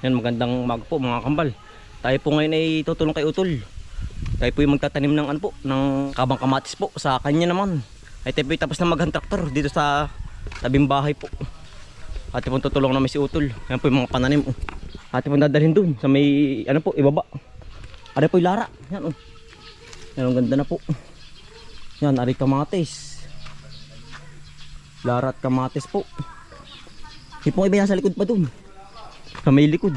Yan magandang umaga po mga kambal. Tayo po ngayon ay tutulong kay Utol. Tayo po yung magtatanim ng ano po, ng kabang kamatis po sa kanya naman. Ay tayo po tapos na maghan traktor dito sa tabing bahay po. Ate po tutulong namin si Utol. Yan po yung mga pananim. Oh. Ate po dadalhin dun sa may ano po, ibaba. Ari po yung lara. Yan oh. Yan ang ganda na po. Yan, ari kamatis. Lara at kamatis po. Yung pong iba sa likod pa dun. Sa may likod.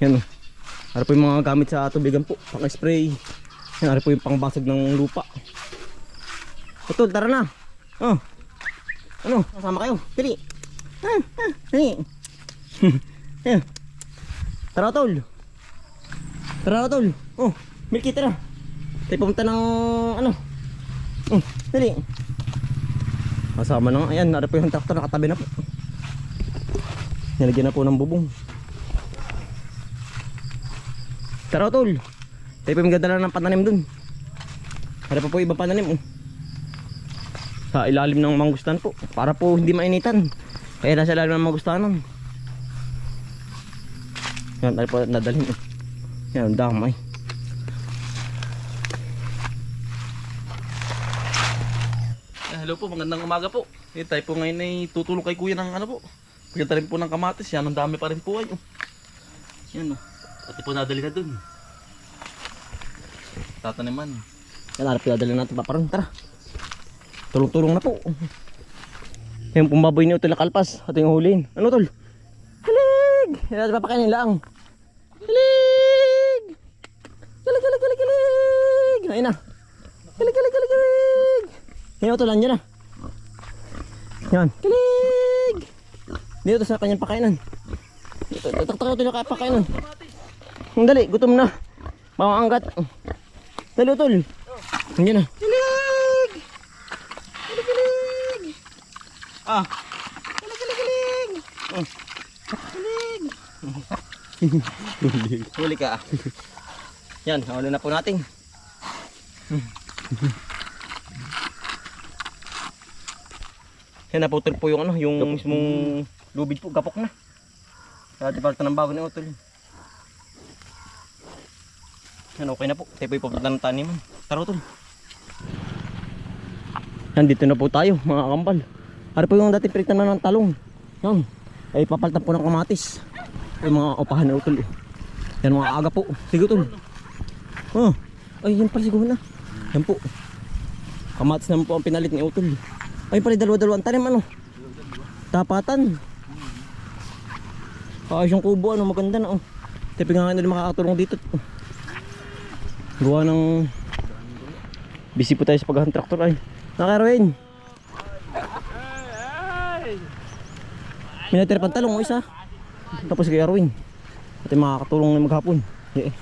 Yan. Ano po yung mga gamit sa tubigan po. Pang spray. Yan, ano po yung pangbasag ng lupa. Utol, tara na. Oh. Ano, kasama kayo. Dali. Ah, ah, dali. Tara, Utol. Tara, Utol. Oh, Milky, tara. Tayo pumunta ng ano. Oh, dali. Kasama na nga. Ayan, ano po yung traktor nakatabi na po. Nilagyan na po ng bubong. Tara tol. Tayo po yung ganda ng pananim dun. Para pa po ibang pananim oh. Sa ilalim ng mangustan po. Para po hindi mainitan. Kaya nasa ilalim ng mangustanan. Yan tayo po nadalhin oh. Yan damay. Hello po, magandang umaga po. Eh, tayo po ngayon ay tutulong kay kuya ng ano po. Pagkita rin po ng kamatis, yan ang dami pa rin po ay. Oh. Yan oh. Pati po nadali na dun. Tataniman. Yan harap dadalhin natin paparoon. Tara. Tulong-tulong na po. Yung pumbaboy ni Utol kalpas. Ating huliin. Ano tol? Halig! Yan natin papakainin lang. Halig! Galig, galig, galig, galig! Ayun na. Galig, galig, galig, galig! Yan Utol, andyan na. Yan. Galig! Dito sa kanyang pakainan. Taktak Utol yung pakainan. Ang dali, gutom na. Mawaanggat. Dali Utol. Andyan na. Galig! Galig, galig! Ah, Galig, galig, galig! Oh. Galig! Huli ka. Yan, huli na po natin. Yan, naputol po yung ano, yung mismong lubid po, gapok na. Dati palta ng bago ni Utol. Yan, okay na po. Tayo po ipapunta ng taniman. Tara, Utol. Yan, dito na po tayo, mga kambal. Ano po yung dati piritan na ng talong. Yan. Ay papalitan po ng kamatis. Ay mga opahan na utol. eh. Yan mga aga po. Sige utol. Oh. Ay yan pala siguro na. Yan po. Kamatis naman po ang pinalit ni utol. Ay pala dalawa-dalawa ang tanim ano. Tapatan. Ayos yung kubo ano maganda na oh. Tipi nga nga nila makakatulong dito. Gawa ng busy po tayo sa paghahan traktor ay. Nakaroin. Minatira pang talong o isa. Tapos kay Arwin. At yung makakatulong na maghapon. Yeah.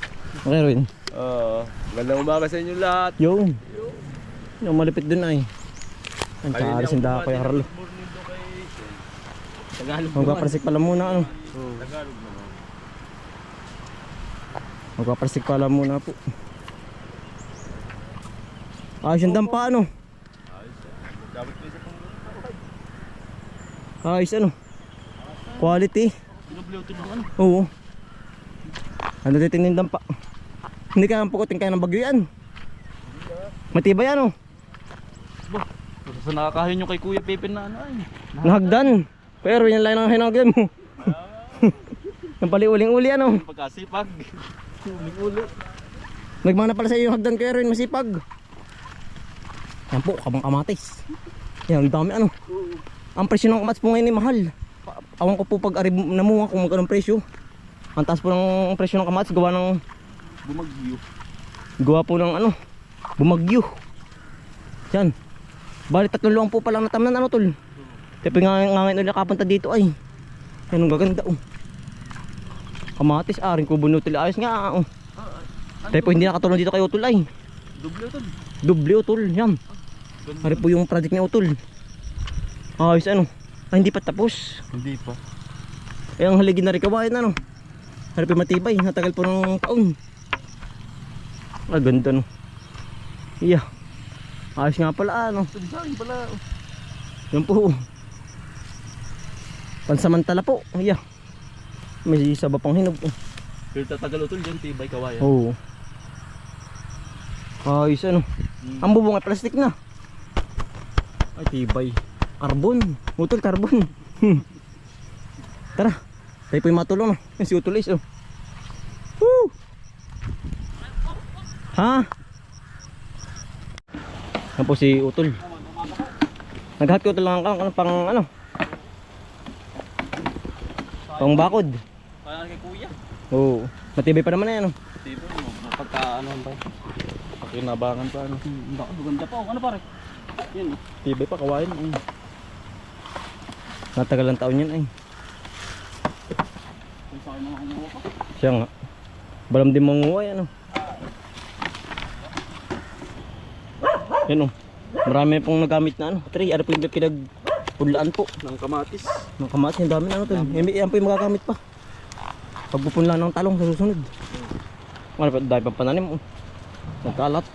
Okay Arwin. Uh, magandang umaga sa inyo lahat. Yun. Yung malipit din ay. Ang kaalis yung dako kay Harlo. Tagalog Magpaparsik pala muna ano. Magpaparsik pala muna po. Ayos yung dampa ano. Ayos ano. Quality. Oo. Ano titingin dampa? Hindi ka ang pukutin kaya ng bagyo yan. Matibay ano? Basta sa nakakahin yung kay kuya Pepe na ano ay. Nahagdan. Pero yan lang ang hinagdan mo. Yung pali uling-uli ano. Pagkasipag. Uling-ulo. Nagmana pala sa iyo yung hagdan ko rin masipag. Yan po, kabang kamatis. Yan, ang dami ano. Ang presyo ng kamatis po ngayon ay mahal. Awan ko po pag arib namuha kung magkano presyo. Ang taas po ng presyo ng kamatis gawa ng Bumagyo. gawa po ng ano, bumagyo. Yan. Bali tatlong luwang po pala natamnan ano tol. Tepe nga nga ngayon ulit nakapunta dito ay. Yan ang gaganda oh. Kamatis ah, rin kubo nutil ayos nga oh. Tayo po hindi nakatulong dito kay Utol ay. Doble ito. Doble Utol, yan. Ari po yung project ni Utol. Ayos ano. Ay, hindi pa tapos. Hindi pa. Ay ang haligi na rin kawain ano. Ari po matibay, natagal po ng taon. Ah, ganda no. Iya. Ayos nga pala ano. Sabi pala. Yan po. Pansamantala po. Iya. May saba pang hinog. oh. Pero tatagal utol dyan, tibay kawayan. Oo. Ayos ano. Mm. Ang bubong ay plastic na. Ay tibay. Carbon. Utol carbon. Hmm. Tara. Tayo po yung matulong no. Yan si Utol is oh. Woo! Ha? Yan po si Utol. Naghat ko Utol lang ang ang- pang ano. Pang bakod. Kaya kay kuya. Oo. Matibay pa naman na yan oh. Tipo, pagka ano ba? Pakinabangan pa ano. Baka maganda pa. Ano pare? Yan. Tibay pa kawain. Mm. Natagal ng taon yan ay. Kung sa akin mga kumuha pa. Siya nga. Balam din manguha yan oh. Yan oh. Marami pong nagamit na ano. Tre, ano po yung pinagpunlaan po. Ng kamatis. Ng kamatis, ang dami na ano to. Yan, yan po yung magagamit pa. Pagpupunla ng talong sa susunod. Ano pa, dahil pang pananim oh. Nagkalat.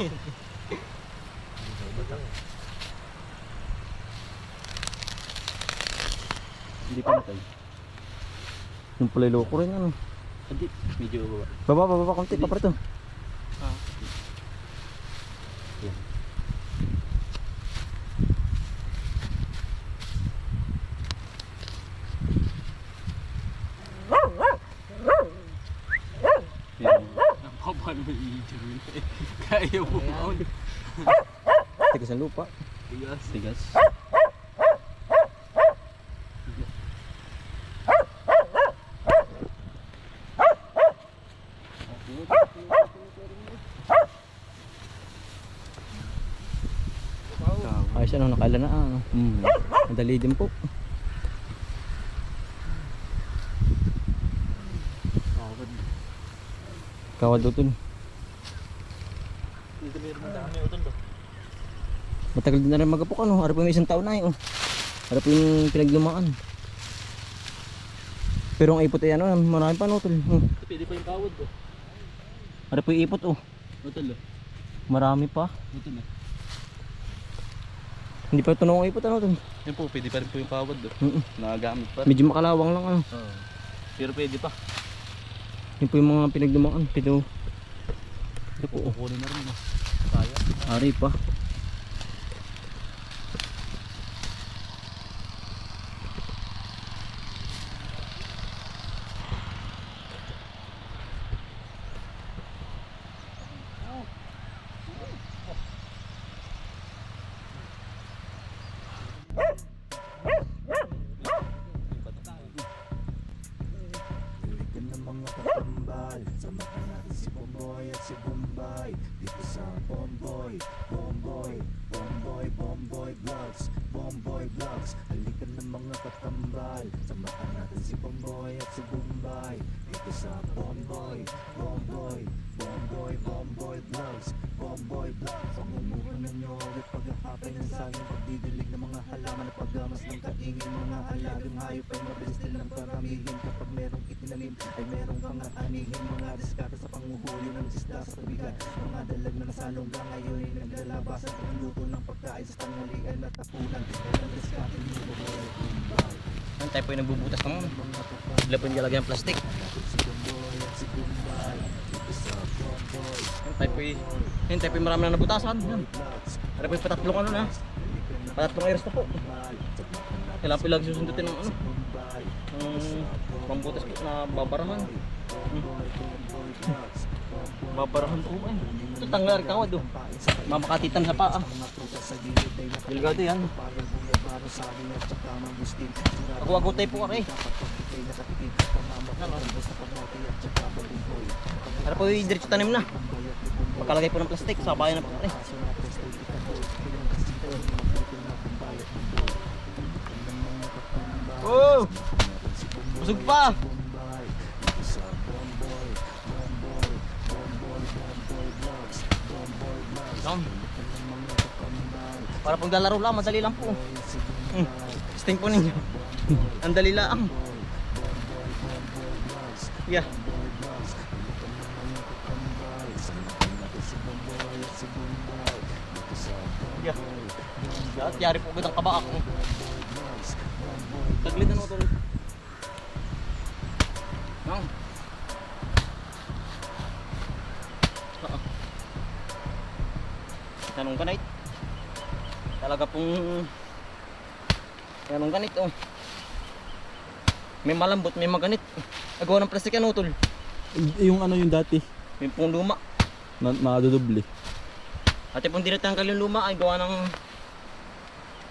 Hindi pa natay. Yung pala loko rin ano. Hindi. Medyo Baba, baba, baba, konti pa pa rito. Paano mo mo ba? Tigas ng lupa. Tigas. Tigas. Ayos ano, nakaila na ano. Mm. Madali din po. Kawad utol. Dito meron ng dami utol to. Matagal din na rin magapok ano. Harap yung isang taon na eh. Oh. Harap yung pinaglumaan. Pero ang ipot ay ano, marami pa no utol. Hmm. Pwede pa yung kawad to. Harap po yung ipot oh. Utol. Marami pa. Utol. Hindi pa tunong ipot ano utol. Yan po, pwede pa rin po yung kawad to. Mm Nagagamit pa rin. Medyo makalawang lang ano. Oo. Pero pwede pa. Yun po yung mga pinaglumaan. Pero ito po oh. Kukunin na rin. no? Kaya. Ari pa. Katambal Samahan natin si Bomboy at si Bombay Dito sa Bomboy, Bomboy, Yan tayo po yung nagbubutas ng sila po yung lalagyan ng plastic. Yan tayo po yung, tayo po yung marami na nabutasan. Yan. Ano po yung patatlong ano na. Patatlong iris na po. Kailangan po lang susundutin ng ano. Ng pambutas po na babarahan. Vlogs Babarahan po ay. Ito tanggal kawad oh. Mamakatitan sa paa. Delgado yan. Para sa akin at saka mangustin Ako agutay po. Dapat pagkitay nakatitig Pamamak Ano? Basta pagmati at saka babuboy Ano po yung diretso tanim na. Pagkalagay po ng plastic, sabayan na po pare. Oh! Busog pa! Para pag lalaro lang, madali lang po. Hmm. Sting po ninyo. Ang dali lang. Yeah. Yeah. At yari po agad ang kabaak. Taglit na tol. Nang. Tanong ganit. Talaga pong Tanong ganit oh. May malambot, may maganit. Agawa ng plastic ano tol. Yung ano yung dati, May pong luma. na nakadodoble. At kung dinatanggal yung luma ay gawa ng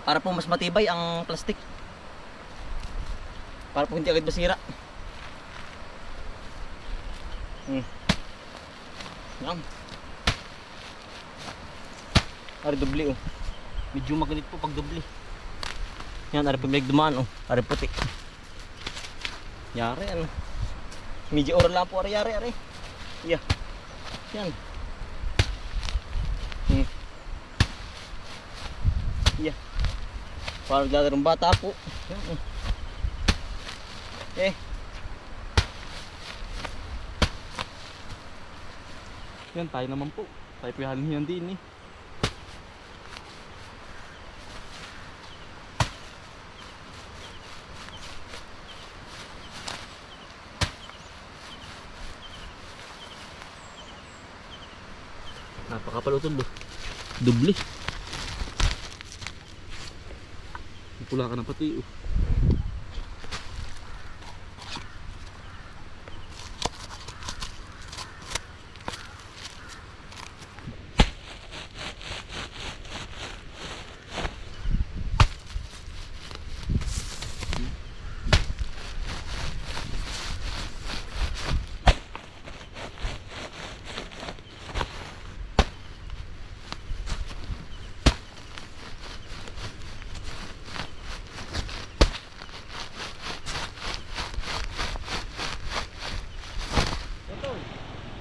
para po mas matibay ang plastic. Para po hindi agad masira. Hmm. Yan. Ari doble oh. Medyo maganit po pag doble. Yan, ari may dumaan oh. Ari puti. Yari ano. Medyo oral lang po ari yari ari. Yeah. Yan. Hmm. Yeah. Parang naglalarong bata po. Yan, oh. Eh, Yan, tayo naman po. Tayo yung yan din eh. Napakapalutol do. Doble. Pula ka na pati oh.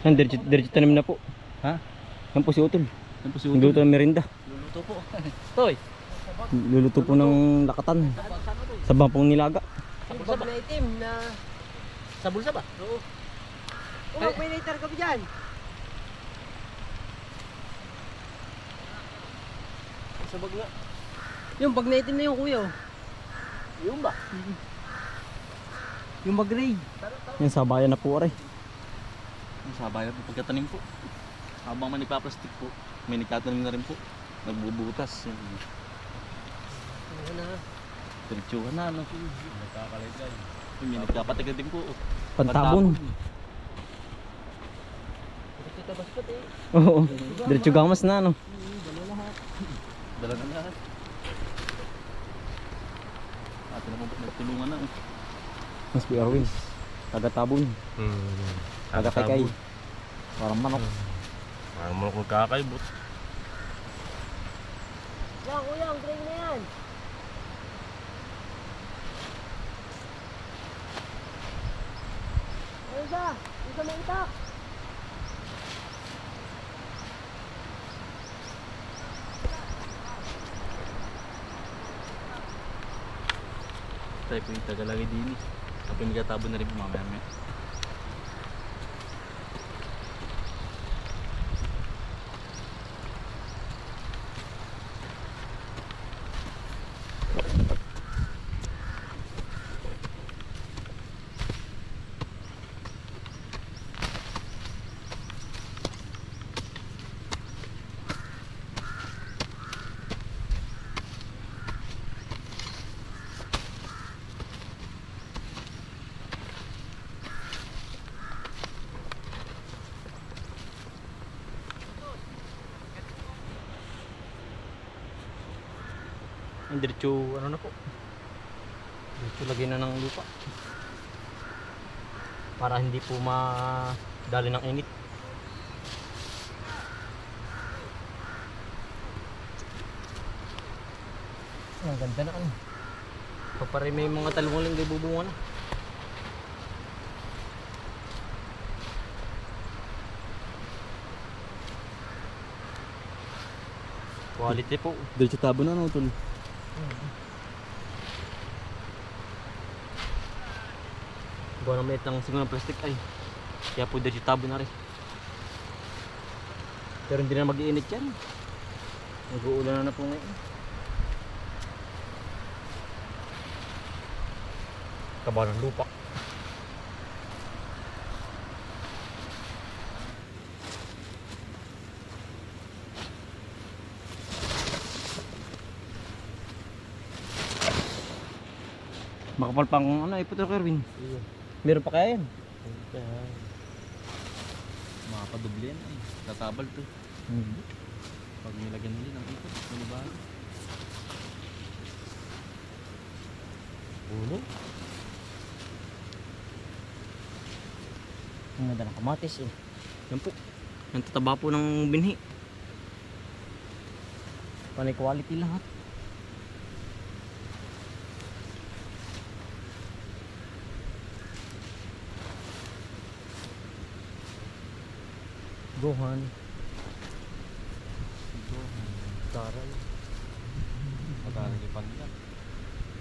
Yan, diretso tanim na po. Ha? Yan po si Utol. Yan po si Luluto ng merinda. Luluto po. Toy. Luluto po ng lakatan. Sa bangpong nilaga. Yung bag na itim na... Sa bulsa ba? Oo. Oh, may lighter ka dyan? Sa bag nga. Yung bag na itim na yung kuya. oh. Yung ba? Yung bag gray. Yan, sabayan na po aray. Sabayan po pagkatanim po. Habang man ipaplastic po, may nagtatanim na rin po. Nagbubutas. Ano na? Diretsuhan na, ano. Nagkakalaygay. May nagkapatagal din po. Pantabon. Ito tabas pa eh. Oo. Diretso gamas na, no? Dala na lahat. Atin na po nagtulungan na. oh. Mas Kuya Arwin. Tagatabon. Hmm. Tagakaykay. Parang manok. Parang mo kung kakaibot. Yan kuya, ang gray na yan. Ano ba? Ito may itak. Tayo po yung tagalagay din eh. Tapos may katabon na rin po mamaya diretso ano na po? Diretso lagyan na ng lupa. Para hindi po madali ng init. Ang ganda na ano? Papare may mga talong lang bubunga na quality po. Diretso tabo na ano tol? Gawa ng mait ng siguro ng plastic ay. Kaya po dito tabo na rin. Pero hindi na mag-iinit yan. Nag-uulan na, na po ngayon. Kaba ng lupa. Makapal pang ano eh, puto Kerwin. Meron pa kaya yan? Makapadoble yan ay. Tatabal to. Pag nilagyan nila ng ipot, manibago. Uno? Ang ganda ng kamatis eh. Yan po. Yan tataba po ng binhi. Panay quality lahat. Gohan. Taray. Matalalipan yan.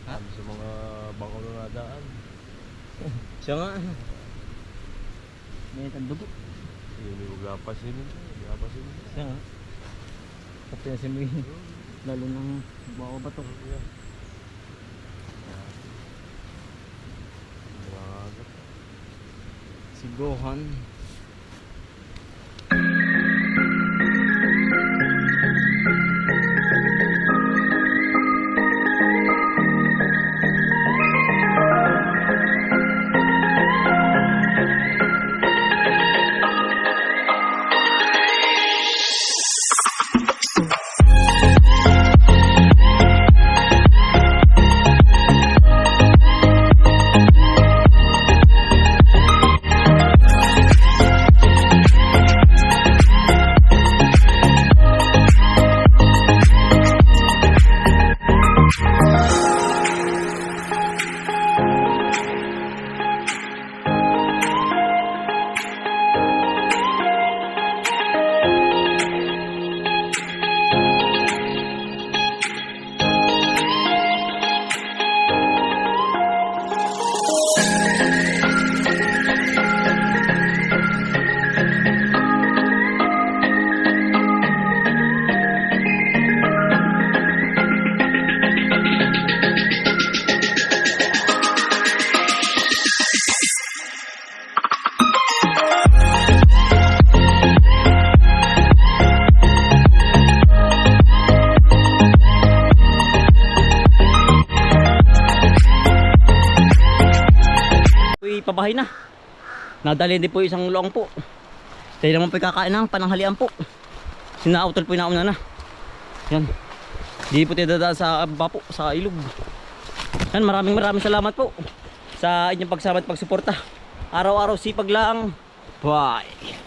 Sabi sa mga bangko na nadaan. Siya nga. May tandugo. Yun yung gapasin nila. Gapasin nila. Siya nga. Kapag si May. Lalo ng bawa ba to? Grabe. Si Gohan. Uy, pabahay na. Nadali din po isang loong po. Tayo naman po kakain ng pananghalian po. Sinautol po yung nauna na. Yan. Di po tayo dadaan sa baba po, sa ilog. Yan, maraming maraming salamat po sa inyong pagsama at pagsuporta. Araw-araw sipag lang. Bye.